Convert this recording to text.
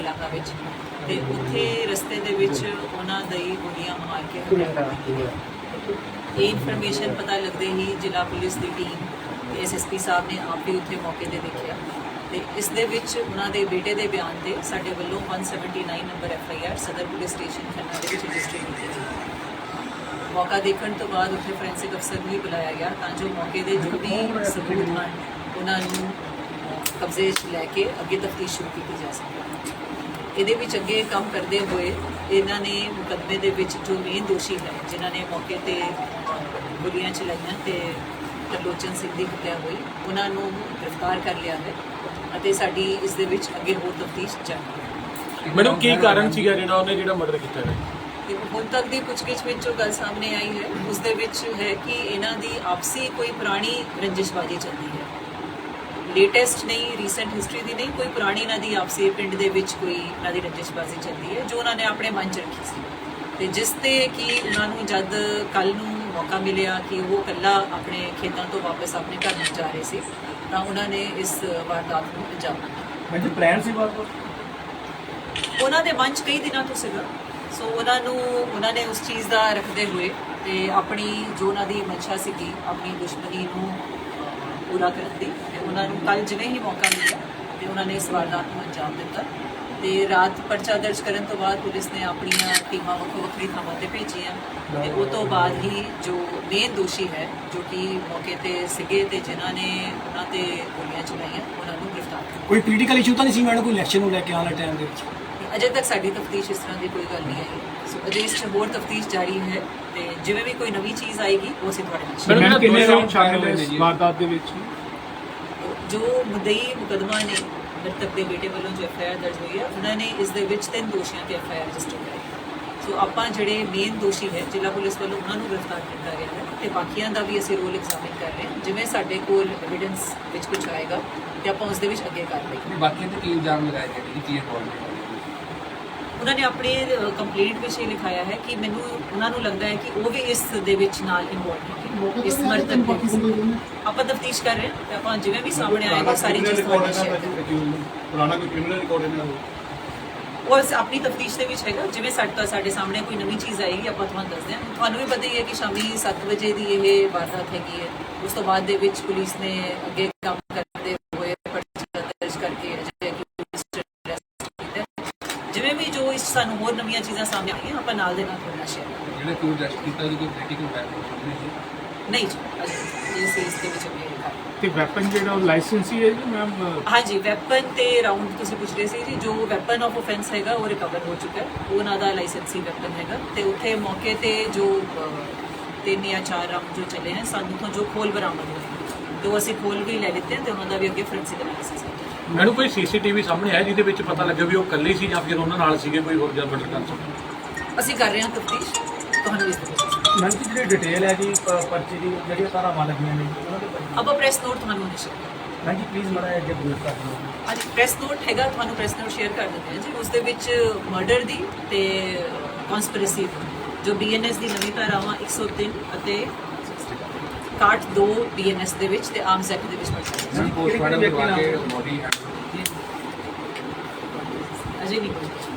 ਗੁਲਾਮਾ ਵਿੱਚ। ਤੇ ਉੱਥੇ ਰਸਤੇ ਦੇ ਵਿੱਚ ਉਹਨਾਂ ਦੀ ਗੋਲੀਆਂ ਮਾਰ ਕੇ ਹੱਤਿਆ ਕਰ ਦਿੱਤੀ ਇਹ ਇਨਫੋਰਮੇਸ਼ਨ ਪਤਾ ਲੱਗਦੇ ਹੀ ਜ਼ਿਲ੍ਹਾ ਪੁਲਿਸ ਦੀ ਟੀਮ ਐਸਐਸਪੀ ਸਾਹਿਬ ਨੇ ਆਪ ਵੀ ਉੱਥੇ ਮੌਕੇ ਤੇ ਦੇਖਿਆ। ਤੇ ਇਸ ਦੇ ਵਿੱਚ ਉਹਨਾਂ ਦੇ ਬੇਟੇ ਦੇ ਬਿਆਨ ਤੇ ਸਾਡੇ ਵੱਲੋਂ 179 number FIR Sadar police station Khanna ਦੇ ਵਿੱਚ ਰਜਿਸਟਰ ਕੀਤੀ ਗਈ। ਮੌਕਾ ਦੇਖਣ ਤੋਂ ਬਾਅਦ ਉੱਥੇ ਫੋਰੈਂਸਿਕ ਅਫਸਰ ਵੀ ਬੁਲਾਇਆ ਗਿਆ ਤਾਂ ਜੋ ਮੌਕੇ ਦੇ ਜੋ ਵੀ ਸਬੂਤ ਹਨ, ਉਹਨਾਂ ਨੂੰ ਕਬਜ਼ੇ 'ਚ ਲੈ ਕੇ ਅੱਗੇ ਤਫਤੀਸ਼ ਸ਼ੁਰੂ ਕੀਤੀ ਜਾ ਸਕੇ। ਇਹਦੇ ਵਿੱਚ ਅੱਗੇ ਕੰਮ ਕਰਦੇ ਹੋਏ ਇਹਨਾਂ ਨੇ ਮੁਕੱਦਮੇ ਦੇ ਵਿੱਚ ਜੋ ਮੇਨ ਦੋਸ਼ੀ ਹੈ ਜਿਨ੍ਹਾਂ ਨੇ ਮੌਕੇ ਤੇ ਗੋਲੀਆਂ ਚਲਾਈਆਂ ਤੇ ਤਰਲੋਚਨ ਸਿੰਘ ਦੀ ਹੱਤਿਆ ਹੋਈ ਉਹਨਾਂ ਨੂੰ ਗ੍ਰਿਫਤਾਰ ਕਰ ਲਿਆ ਹੈ ਅਤੇ ਸਾਡੀ ਇਸ ਦੇ ਵਿੱਚ ਅੱਗੇ ਹੋਰ ਤਫਤੀਸ਼ ਹੈ। ਮੈਡਮ ਕੀ ਕਾਰਨ ਸੀਗਾ ਜਿਹੜਾ ਉਹਨੇ ਜਿਹੜਾ ਮਰਡਰ ਕੀਤਾ ਹੈ? ਹੁਣ ਤੱਕ ਦੀ ਪੁੱਛਗਿੱਛ ਵਿੱਚ ਜੋ ਗੱਲ ਸਾਹਮਣੇ ਆਈ ਹੈ ਉਸ ਦੇ ਵਿੱਚ ਹੈ ਕਿ ਇਹਨਾਂ ਦੀ ਆਪਸੀ ਕੋਈ ਪੁਰਾਣੀ ਰੰਜਿਸ਼ਬਾਜੀ ਚੱਲਦੀ ਹੈ। ਲੇਟੈਸਟ ਨਹੀਂ ਰੀਸੈਂਟ ਹਿਸਟਰੀ ਦੀ ਨਹੀਂ ਕੋਈ ਪੁਰਾਣੀ ਇਹਨਾਂ ਦੀ ਆਪਸੀ ਪਿੰਡ ਦੇ ਵਿੱਚ ਕੋਈ ਇਹਨਾਂ ਦੀ ਰੰਜਿਸ਼ਬਾਜੀ ਚੱਲਦੀ ਹੈ ਜੋ ਉਹਨਾਂ ਨੇ ਆਪਣੇ ਮਨ 'ਚ ਰੱਖੀ ਸੀ। ਤੇ ਜਿਸ ਤੇ ਕਿ ਉਹਨਾਂ ਨੂੰ ਜਦ ਕੱਲ ਨੂੰ ਮੌਕਾ ਮਿਲਿਆ ਕਿ ਉਹ ਇਕੱਲਾ ਆਪਣੇ ਖੇਤਾਂ ਤੋਂ ਵਾਪਸ ਆਪਣੇ ਘਰ ਨੂੰ ਜਾ ਰਹੇ ਸੀ ਤਾਂ ਉਹਨਾਂ ਨੇ ਇਸ ਵਾਰਦਾਤ ਨੂੰ ਅੰਜਾਮ ਦਿੱਤਾ। ਮੈਂ ਜੀ ਪਲਾਨ ਸੀ ਬਾਤ ਉਹਨਾਂ ਦੇ ਮਨ 'ਚ ਕਈ ਦਿਨਾਂ ਤੋਂ ਸੀਗਾ। ਸੋ ਉਹਨਾਂ ਨੂੰ ਉਹਨਾਂ ਨੇ ਉਸ ਚੀਜ਼ ਦਾ ਰੱਖਦੇ ਹੋਏ ਤੇ ਆਪਣੀ ਜੋ ਉਹਨਾਂ ਦੀ ਮਨਸ਼ਾ ਸੀਗੀ ਆਪਣੀ ਦੁਸ਼ਮਣੀ ਨੂੰ ਪੂਰਾ ਕਰਨ ਦੀ ਤੇ ਉਹਨਾਂ ਨੂੰ ਕੱਲ ਜਿਵੇਂ ਹੀ ਮੌਕਾ ਮਿਲਿਆ ਤੇ ਉਹਨਾਂ ਨੇ ਇਸ ਵਾਰਦਾਤ ਨੂੰ ਅੰਜਾਮ ਦਿੱਤਾ ਤੇ ਰਾਤ ਪਰਚਾ ਦਰਜ ਕਰਨ ਤੋਂ ਬਾਅਦ ਪੁਲਿਸ ਨੇ ਆਪਣੀਆਂ ਟੀਮਾਂ ਵੱਖੋ ਵੱਖਰੀ ਥਾਵਾਂ ਤੇ ਭੇਜੀਆਂ ਤੇ ਉਹ ਤੋਂ ਬਾਅਦ ਹੀ ਜੋ ਮੇਨ ਦੋਸ਼ੀ ਹੈ ਜੋ ਕਿ ਮੌਕੇ ਤੇ ਸੀਗੇ ਤੇ ਜਿਨ੍ਹਾਂ ਨੇ ਉਹਨਾਂ ਤੇ ਗੋਲੀਆਂ ਚਲਾਈਆਂ ਉਹਨਾਂ ਨੂੰ ਗ੍ਰਿਫਤਾਰ ਕੀਤਾ ਕੋਈ ਪੋਲੀਟੀਕਲ ਇਸ਼ੂ ਤਾਂ ਨਹੀਂ ਸੀ ਮੈਡਮ ਕੋਈ ਇਲੈਕਸ਼ਨ ਨੂੰ ਲੈ ਕੇ ਆਉਣ ਵਾਲੇ ਟਾਈਮ ਦੇ ਵਿੱਚ? ਅਜੇ ਤੱਕ ਸਾਡੀ ਤਫਤੀਸ਼ ਇਸ ਤਰ੍ਹਾਂ ਦੀ ਕੋਈ ਗੱਲ ਨਹੀਂ ਆਈ। ਸੋ ਅਜੇ ਇਸ 'ਚ ਹੋਰ ਤਫਤੀਸ਼ ਜਾਰੀ ਹੈ ਤੇ ਜਿਵੇਂ ਵੀ ਕੋਈ ਨਵੀਂ ਚੀਜ਼ ਆਏਗੀ ਉਹ ਅਸੀਂ ਤੁਹਾਡੇ ਨਾਲ ਮੈਡਮ, ਕਿੰਨੇ ਰਾਉਂਡ ਸ਼ਾਮਿਲ ਹੋਏ ਹੋਏ ਨੇ ਜੀ? ਵਾਰਦਾਤ ਦੇ ਵਿੱਚ? ਜੋ ਮੁਦਈ ਮੁਕਦਮਾ ਨੇ ਮ੍ਰਿਤਕ ਦੇ ਬੇਟੇ ਵੱਲੋਂ ਜੋ ਐਫਆਈਆਰ ਦਰਜ ਹੋਈ ਹੈ, ਉਹਨਾਂ ਨੇ ਇਸ ਦੇ ਵਿੱਚ ਤਿੰਨ ਦੋਸ਼ੀਆਂ ਤੇ ਐਫਆਈਆਰ ਰਜਿਸਟਰ ਕਰਾਈ ਸੋ ਆਪਾਂ ਜਿਹੜੇ ਮੇਨ ਦੋਸ਼ੀ ਹੈ, ਜ਼ਿਲ੍ਹਾ ਪੁਲਿਸ ਵੱਲੋਂ ਉਹਨਾਂ ਨੂੰ ਗ੍ਰਿਫਤਾਰ ਕੀਤਾ ਗਿਆ ਹੈ ਤੇ ਬਾਕੀਆਂ ਦਾ ਵੀ ਅਸੀਂ ਰੋਲ ਐਗਜ਼ਾਮਿਨ ਕਰ ਰਹੇ ਹਾਂ, ਜਿਵੇਂ ਸਾਡੇ ਕੋਲ ਐਵੀਡੈਂਸ ਵਿੱਚ ਕੁਝ ਆਏਗਾ ਤੇ ਆਪਾਂ ਉਸ ਦੇ ਵਿੱਚ ਅੱਗੇ ਕਾਰਵਾਈ ਕਰਾਂਗੇ ਬਾਕੀਆਂ ਤੇ ਕੀ ਇਲਜ਼ਾਮ ਲਗਾਏ ਗਏ ਨੇ ਕੀ ਰਿਪੋਰਟ ਉਹਨਾਂ ਨੇ ਆਪਣੇ ਕੰਪਲੇਂਟ ਵਿੱਚ ਇਹ ਲਿਖਾਇਆ ਹੈ ਕਿ ਮੈਨੂੰ ਉਹਨਾਂ ਨੂੰ ਲੱਗਦਾ ਹੈ ਕਿ ਉਹ ਵੀ ਇਸ ਦੇ ਵਿੱਚ ਨਾਲ ਇਨਵੋਲਵ ਹੈ ਇਸ ਮਰਤਕ ਦੇ ਵਿੱਚ। ਆਪਾਂ ਤਫਤੀਸ਼ ਕਰ ਰਹੇ ਹਾਂ ਤੇ ਆਪਾਂ ਜਿਵੇਂ ਵੀ ਸਾਹਮਣੇ ਆਏਗਾ ਸਾਰੀ ਚੀਜ਼ ਸ਼ੇਅਰ ਪੁਰਾਣਾ ਕੋਈ ਕ੍ਰਿਮੀਨਲ ਰਿਕਾਰਡ ਇਹਨਾਂ ਦਾ? ਉਹ ਆਪਣੀ ਤਫਤੀਸ਼ ਦੇ ਵਿੱਚ ਹੈਗਾ ਜਿਵੇਂ ਸਾਡੇ ਤੋਂ ਸਾਡੇ ਸਾਹਮਣੇ ਕੋਈ ਨਵੀਂ ਚੀਜ਼ ਆਏਗੀ ਆਪਾਂ ਤੁਹਾਨੂੰ ਦੱਸਦੇ ਹਾਂ। ਤੁਹਾਨੂੰ ਵੀ ਪਤਾ ਹੀ ਹੈ ਕਿ ਸ਼ਾਮੀ 7 ਵਜੇ ਦੀ ਇਹ ਵਾਰਦਾਤ ਹੈਗੀ ਹੈ। ਉਸ ਤੋਂ ਬਾਅਦ ਦੇ ਵਿੱਚ ਪੁਲਿਸ ਨੇ ਅੱਗੇ ਕੰਮ ਕਰਦੇ ਹੋਏ ਪਰਚਾ ਦਰਜ ਕਰਕੇ ਅਜੇ ਅਕਿਊਜ਼ਡ ਅਰੈਸਟ ਕੀਤਾ ਹੈ। ਜਿਵੇਂ ਵੀ ਜੋ ਇਸ 'ਚ ਸਾਨੂੰ ਹੋਰ ਨਵੀਆਂ ਚੀਜ਼ਾਂ ਸਾਹਮਣੇ ਆਈਆਂ ਆਪਾਂ ਨਾਲ ਦੇ ਨਾਲ ਤੁਹਾਡੇ ਨਾਲ ਸ਼ੇਅਰ ਕਰਾਂਗੇ। ਜਿਹੜੇ ਕੋਈ ਅਰੈਸਟ ਕੀਤਾ ਉਹਦੀ ਕੋਈ ਪੋਲੀਟੀਕਲ ਬੈਕਗ੍ਰਾਉਂਡ ਨਹੀਂ ਨਹੀਂ ਜੀ ਅਜੇ ਇਸ ਇਸ ਦੇ ਵਿੱਚ ਅੱਗੇ ਲਿਖਾ ਤੇ ਵੈਪਨ ਜਿਹੜਾ ਉਹ ਲਾਇਸੈਂਸੀ ਹੈ ਜੀ ਮੈਮ ਹਾਂਜੀ ਵੈਪਨ ਤੇ ਰਾਉਂਡ ਤੁਸੀਂ ਪੁੱਛ ਰਹੇ ਸੀ ਜੀ ਜੋ ਵੈਪਨ ਆਫ ਆਫੈਂਸ ਹੈਗਾ ਉਹ ਰਿਕਵਰ ਹੋ ਚੁੱਕਾ ਹੈ। ਉਹ ਉਹਨਾਂ ਦਾ ਲਾਇਸੈਂਸੀ ਵੈਪਨ ਹੈਗਾ। ਤੇ ਉੱਥੇ ਮੌਕੇ ਤੇ ਜੋ ਅਹ, ਤਿੰਨ ਜਾਂ ਚਾਰ ਰਾਉਂਡ ਜੋ ਚੱਲੇ ਹਨ ਸਾਨੂੰ ਤੋਂ ਜੋ ਖੋਲ ਬਰਾਮਦ ਹੋਏ ਤੇ ਉਹ ਅਸੀਂ ਖੋਲ ਵੀ ਲੈ ਲਿੱਤੇ ਤੇ ਉਹਨਾਂ ਦਾ ਵੀ ਅੱਗੇ ਫੋਰੈਂਸਿਕ ਐਨਾਲਿਸਿਸ ਕੀਤਾ। ਮੈਨੂੰ ਕੋਈ ਸੀਸੀਟੀਵੀ ਸਾਹਮਣੇ ਆਇਆ ਜਿਹਦੇ ਵਿੱਚ ਪਤਾ ਲੱਗਾ ਵੀ ਉਹ ਇਕੱਲੇ ਸੀ ਜਾਂ ਫਿਰ ਉਹਨਾਂ ਨਾਲ ਸੀਗੇ ਕੋਈ ਹੋਰ ਜਾਂ ਮਰਡਰ ਕਰ ਸਕਦਾ ਅਸੀਂ ਕਰ ਰਹੇ ਹਾਂ ਤਫਤੀਸ਼। ਤੁਹਾਨੂੰ ਇਸ ਮੈਮ ਜੀ ਜਿਹੜੀ ਡਿਟੇਲ ਹੈ ਜੀ ਪ- ਪਰਚੇ ਦੀ ਜਿਹੜੀਆਂ ਧਾਰਾਵਾਂ ਲੱਗੀਆਂ ਨੇ ਉਹਨਾਂ ਦੇ ਬਾਰੇ ਅਬ ਪ੍ਰੈਸ ਨੋਟ ਤੁਹਾਨੂੰ ਨਿਸ਼ਚਿਤ ਕਰ ਮੈਮ ਜੀ ਪਲੀਜ਼ ਮੜਾ ਅੱਗੇ ਬਰੀਫ ਕਰ ਦਿਓ। ਅੱਜ ਪ੍ਰੈਸ ਨੋਟ ਹੈਗਾ ਤੁਹਾਨੂੰ ਪ੍ਰੈਸ ਨੋਟ ਸ਼ੇਅਰ ਕਰ ਦਿੰਦੇ ਹਾਂ ਜੀ। ਉਸ ਦੇ ਵਿੱਚ ਮਰਡਰ ਦੀ ਤੇ ਕਨਸਪੀਰੇਸੀ ਜੋ ਬੀਐਨਐਸ ਦੀ ਨਵੀਂ ਧਾਰਾਵਾਂ 103 ਅਤੇ 62 ਬੀਐਨਐਸ ਦੇ ਵਿੱਚ ਤੇ ਆਰਮਸ ਐਕਟ ਦੇ ਵਿੱਚ ਪਰਚਾ ਪੋਸਟਮਾਰਟਮ ਕਰਵਾ ਕੇ ਬੋਡੀ ਅਜੇ ਨਹੀਂ ਹੋਈ